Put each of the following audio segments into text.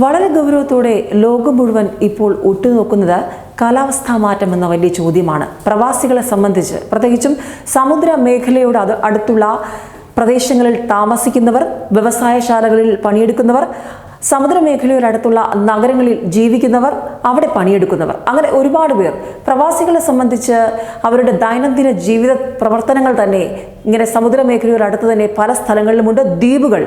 വളരെ ഗൗരവത്തോടെ ലോകം മുഴുവൻ ഇപ്പോൾ ഉറ്റുനോക്കുന്നത് കാലാവസ്ഥാ മാറ്റം എന്ന വലിയ ചോദ്യമാണ്. പ്രവാസികളെ സംബന്ധിച്ച് പ്രത്യേകിച്ചും സമുദ്ര മേഖലയോട് അത് അടുത്തുള്ള പ്രദേശങ്ങളിൽ താമസിക്കുന്നവർ വ്യവസായശാലകളിൽ പണിയെടുക്കുന്നവർ സമുദ്രമേഖലയോടടുത്തുള്ള നഗരങ്ങളിൽ ജീവിക്കുന്നവർ അവിടെ പണിയെടുക്കുന്നവർ. അങ്ങനെ ഒരുപാട് പേർ പ്രവാസികളെ സംബന്ധിച്ച് അവരുടെ ദൈനംദിന ജീവിത പ്രവർത്തനങ്ങൾ തന്നെ ഇങ്ങനെ സമുദ്രമേഖലയോടടുത്ത് തന്നെ പല സ്ഥലങ്ങളിലുമുണ്ട്. ദ്വീപുകൾ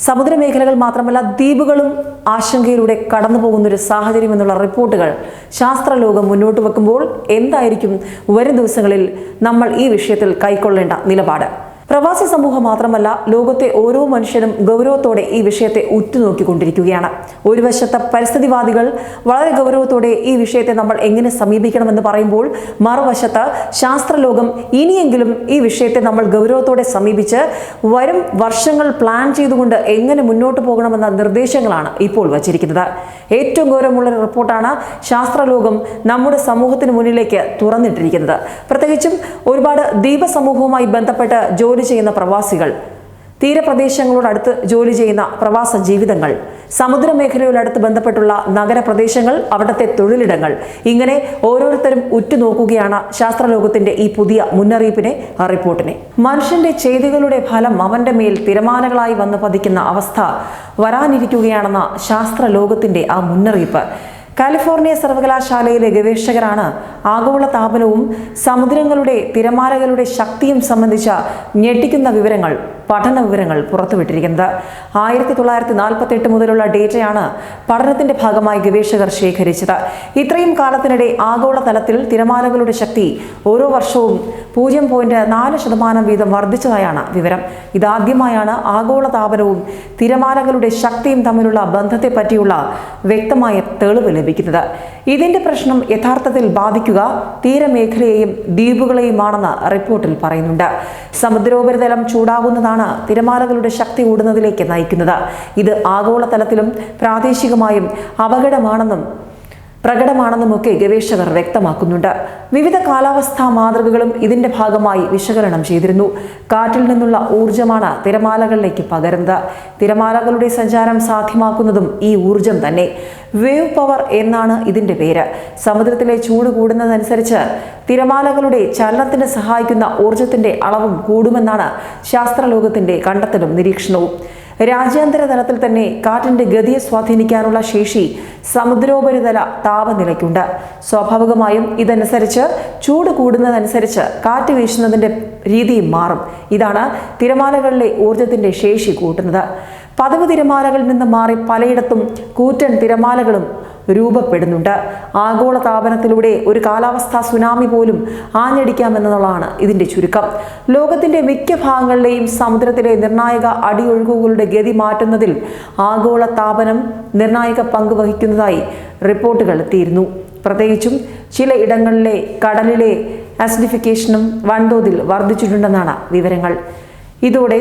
സമുദ്രമേഖലകൾ മാത്രമല്ല ദ്വീപുകളും ആശങ്കയിലൂടെ കടന്നു പോകുന്ന ഒരു സാഹചര്യം എന്നുള്ള റിപ്പോർട്ടുകൾ ശാസ്ത്രലോകം മുന്നോട്ട് വെക്കുമ്പോൾ എന്തായിരിക്കും വരും ദിവസങ്ങളിൽ നമ്മൾ ഈ വിഷയത്തിൽ കൈക്കൊള്ളേണ്ട നിലപാട്? പ്രവാസി സമൂഹം മാത്രമല്ല ലോകത്തെ ഓരോ മനുഷ്യനും ഗൗരവത്തോടെ ഈ വിഷയത്തെ ഉറ്റുനോക്കിക്കൊണ്ടിരിക്കുകയാണ്. ഒരു വശത്തെ പരിസ്ഥിതിവാദികൾ വളരെ ഗൗരവത്തോടെ ഈ വിഷയത്തെ നമ്മൾ എങ്ങനെ സമീപിക്കണമെന്ന് പറയുമ്പോൾ മറുവശത്ത് ശാസ്ത്രലോകം ഇനിയെങ്കിലും ഈ വിഷയത്തെ നമ്മൾ ഗൗരവത്തോടെ സമീപിച്ച് വരും വർഷങ്ങൾ പ്ലാൻ ചെയ്തുകൊണ്ട് എങ്ങനെ മുന്നോട്ട് പോകണമെന്ന നിർദ്ദേശങ്ങളാണ് ഇപ്പോൾ വച്ചിരിക്കുന്നത്. ഏറ്റവും ഗൗരവമുള്ള റിപ്പോർട്ടാണ് ശാസ്ത്രലോകം നമ്മുടെ സമൂഹത്തിന് മുന്നിലേക്ക് തുറന്നിട്ടിരിക്കുന്നത്. പ്രത്യേകിച്ചും ഒരുപാട് ദ്വീപ സമൂഹവുമായി ബന്ധപ്പെട്ട് ജോലി ചെയ്യുന്ന പ്രവാസികൾ തീരപ്രദേശങ്ങളോടടുത്ത് ജോലി ചെയ്യുന്ന പ്രവാസ ജീവിതങ്ങൾ സമുദ്രമേഖലയോടടുത്ത് ബന്ധപ്പെട്ടുള്ള നഗരപ്രദേശങ്ങൾ അവിടുത്തെ തൊഴിലിടങ്ങൾ. ഇങ്ങനെ ഓരോരുത്തരും ഉറ്റുനോക്കുകയാണ് ശാസ്ത്രലോകത്തിന്റെ ഈ പുതിയ മുന്നറിയിപ്പിനെ റിപ്പോർട്ടിനെ. മനുഷ്യന്റെ ചെയ്തികളുടെ ഫലം അവന്റെ മേൽ തിരമാലകളായി വന്ന് പതിക്കുന്ന അവസ്ഥ വരാനിരിക്കുകയാണെന്ന ശാസ്ത്രലോകത്തിന്റെ ആ മുന്നറിയിപ്പ്. കാലിഫോർണിയ സർവകലാശാലയിലെ ഗവേഷകരാണ് ആഗോള താപനവും സമുദ്രങ്ങളുടെ തിരമാലകളുടെ ശക്തിയും സംബന്ധിച്ച ഞെട്ടിക്കുന്ന വിവരങ്ങൾ പഠന വിവരങ്ങൾ പുറത്തുവിട്ടിരിക്കുന്നത്. ആയിരത്തി തൊള്ളായിരത്തി നാൽപ്പത്തി എട്ട് മുതലുള്ള ഡേറ്റയാണ് പഠനത്തിന്റെ ഭാഗമായി ഗവേഷകർ ശേഖരിച്ചത്. ഇത്രയും കാലത്തിനിടെ ആഗോള തലത്തിൽ തിരമാലകളുടെ ശക്തി ഓരോ വർഷവും പൂജ്യം പോയിന്റ് നാല് ശതമാനം വീതം വർദ്ധിച്ചതായാണ് വിവരം. ഇതാദ്യമായാണ് ആഗോള താപനവും തിരമാലകളുടെ ശക്തിയും തമ്മിലുള്ള ബന്ധത്തെ പറ്റിയുള്ള വ്യക്തമായ തെളിവ് ലഭിക്കുന്നത്. ഇതിന്റെ പ്രശ്നം യഥാർത്ഥത്തിൽ ബാധിക്കുക തീരമേഖലയെയും ദ്വീപുകളെയുമാണെന്ന് റിപ്പോർട്ടിൽ പറയുന്നുണ്ട്. സമുദ്രോപരിതലം ചൂടാകുന്നതാണ് തിരമാലകളുടെ ശക്തി കൂടുന്നതിലേക്ക് നയിക്കുന്നത്. ഇത് ആഗോളതലത്തിലും പ്രാദേശികമായും അപകടമാണെന്നും പ്രകടമാണെന്നുമൊക്കെ ഗവേഷകർ വ്യക്തമാക്കുന്നുണ്ട്. വിവിധ കാലാവസ്ഥാ മാതൃകകളും ഇതിന്റെ ഭാഗമായി വിശകലനം ചെയ്തിരുന്നു. കാറ്റിൽ നിന്നുള്ള ഊർജമാണ് തിരമാലകളിലേക്ക് പകരുന്നത്. തിരമാലകളുടെ സഞ്ചാരം സാധ്യമാക്കുന്നതും ഈ ഊർജം തന്നെ. വേവ് പവർ എന്നാണ് ഇതിന്റെ പേര്. സമുദ്രത്തിലെ ചൂട് കൂടുന്നതനുസരിച്ച് തിരമാലകളുടെ ചലനത്തിന് സഹായിക്കുന്ന ഊർജത്തിന്റെ അളവും കൂടുമെന്നാണ് ശാസ്ത്രലോകത്തിന്റെ കണ്ടെത്തലും നിരീക്ഷണവും. രാജ്യാന്തര തലത്തിൽ തന്നെ കാറ്റിന്റെ ഗതിയെ സ്വാധീനിക്കാനുള്ള ശേഷി സമുദ്രോപരിതല താപനിലയ്ക്കുണ്ട്. സ്വാഭാവികമായും ഇതനുസരിച്ച് ചൂട് കൂടുന്നതനുസരിച്ച് കാറ്റ് വീശുന്നതിന്റെ രീതിയും മാറും. ഇതാണ് തിരമാലകളിലെ ഊർജത്തിന്റെ ശേഷി കൂട്ടുന്നത്. പതിവ് തിരമാലകളിൽ നിന്ന് മാറി പലയിടത്തും കൂറ്റൻ തിരമാലകളും രൂപപ്പെടുന്നുണ്ട്. ആഗോള താപനത്തിലൂടെ ഒരു കാലാവസ്ഥാ സുനാമി പോലും ആഞ്ഞടിക്കാമെന്നുള്ളതാണ് ഇതിന്റെ ചുരുക്കം. ലോകത്തിന്റെ മിക്ക ഭാഗങ്ങളിലെയും സമുദ്രത്തിലെ നിർണായക അടിയൊഴുകുകളുടെ ഗതി മാറ്റുന്നതിൽ ആഗോള താപനം നിർണായക പങ്ക് വഹിക്കുന്നതായി റിപ്പോർട്ടുകൾ എത്തിയിരുന്നു. പ്രത്യേകിച്ചും ചില ഇടങ്ങളിലെ കടലിലെ ആസിഡിഫിക്കേഷനും വൻതോതിൽ വർദ്ധിച്ചിട്ടുണ്ടെന്നാണ് വിവരങ്ങൾ. ഇതോടെ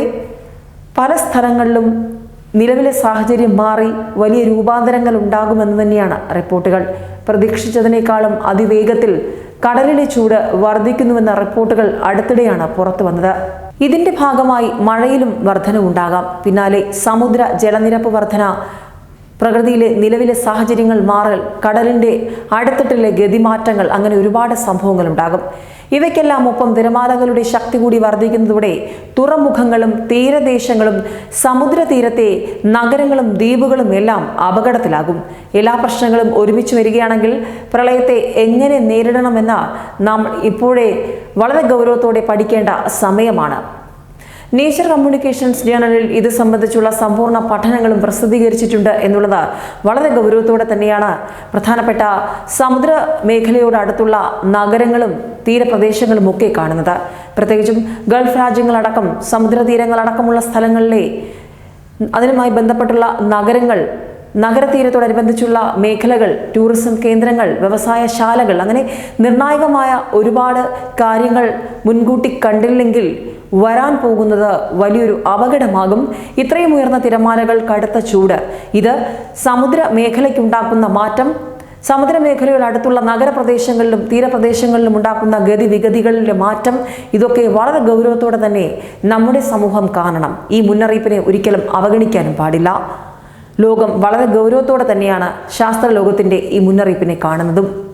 പല സ്ഥലങ്ങളിലും നിലവിലെ സാഹചര്യം മാറി വലിയ രൂപാന്തരങ്ങൾ ഉണ്ടാകുമെന്ന് തന്നെയാണ് റിപ്പോർട്ടുകൾ. പ്രതീക്ഷിച്ചതിനേക്കാളും അതിവേഗത്തിൽ കടലിലെ ചൂട് വർദ്ധിക്കുന്നുവെന്ന റിപ്പോർട്ടുകൾ അടുത്തിടെയാണ് പുറത്തു വന്നത്. ഇതിന്റെ ഭാഗമായി മഴയിലും വർധനവുണ്ടാകാം. പിന്നാലെ സമുദ്ര ജലനിരപ്പ് വർധന പ്രകൃതിയിലെ നിലവിലെ സാഹചര്യങ്ങൾ മാറൽ കടലിന്റെ അടുത്തിട്ടിലെ ഗതിമാറ്റങ്ങൾ അങ്ങനെ ഒരുപാട് സംഭവങ്ങൾ ഉണ്ടാകും ഇവയ്ക്കെല്ലാം ഒപ്പം തിരമാലകളുടെ ശക്തി കൂടി വർദ്ധിക്കുന്നതോടെ തുറമുഖങ്ങളും തീരദേശങ്ങളും സമുദ്രതീരത്തെ നഗരങ്ങളും ദ്വീപുകളും എല്ലാം അപകടത്തിലാകും. എല്ലാ പ്രശ്നങ്ങളും ഒരുമിച്ച് വരികയാണെങ്കിൽ പ്രളയത്തെ എങ്ങനെ നേരിടണമെന്ന നാം ഇപ്പോഴേ വളരെ ഗൗരവത്തോടെ പഠിക്കേണ്ട സമയമാണ്. നേച്ചർ കമ്മ്യൂണിക്കേഷൻസ് ജേണലിൽ ഇത് സംബന്ധിച്ചുള്ള സമ്പൂർണ പഠനങ്ങളും പ്രസിദ്ധീകരിച്ചിട്ടുണ്ട് എന്നുള്ളത് വളരെ ഗൗരവത്തോടെ തന്നെയാണ് പ്രധാനപ്പെട്ട സമുദ്ര മേഖലയോട് അടുത്തുള്ള നഗരങ്ങളും തീരപ്രദേശങ്ങളും ഒക്കെ കാണുന്നത്. പ്രത്യേകിച്ചും ഗൾഫ് രാജ്യങ്ങളടക്കം സമുദ്രതീരങ്ങളടക്കമുള്ള സ്ഥലങ്ങളിലെ അതിനുമായി ബന്ധപ്പെട്ടുള്ള നഗരങ്ങൾ നഗരതീരത്തോടനുബന്ധിച്ചുള്ള മേഖലകൾ ടൂറിസം കേന്ദ്രങ്ങൾ വ്യവസായശാലകൾ അങ്ങനെ നിർണായകമായ ഒരുപാട് കാര്യങ്ങൾ മുൻകൂട്ടി കണ്ടില്ലെങ്കിൽ വരാൻ പോകുന്നത് വലിയൊരു അപകടമാകും. ഇത്രയും ഉയർന്ന തിരമാലകൾ കടുത്ത ചൂട്. ഇത് സമുദ്ര മേഖലയ്ക്കുണ്ടാക്കുന്ന മാറ്റം. സമുദ്രമേഖലയുടെ അടുത്തുള്ള നഗരപ്രദേശങ്ങളിലും തീരപ്രദേശങ്ങളിലും ഉണ്ടാക്കുന്ന ഗതിവിഗതികളിലെ മാറ്റം. ഇതൊക്കെ വളരെ ഗൗരവത്തോടെ തന്നെ നമ്മുടെ സമൂഹം കാണണം. ഈ മുന്നറിയിപ്പിനെ ഒരിക്കലും അവഗണിക്കാനും പാടില്ല. ലോകം വളരെ ഗൗരവത്തോടെ തന്നെയാണ് ശാസ്ത്രലോകത്തിന്റെ ഈ മുന്നറിയിപ്പിനെ കാണുന്നതും.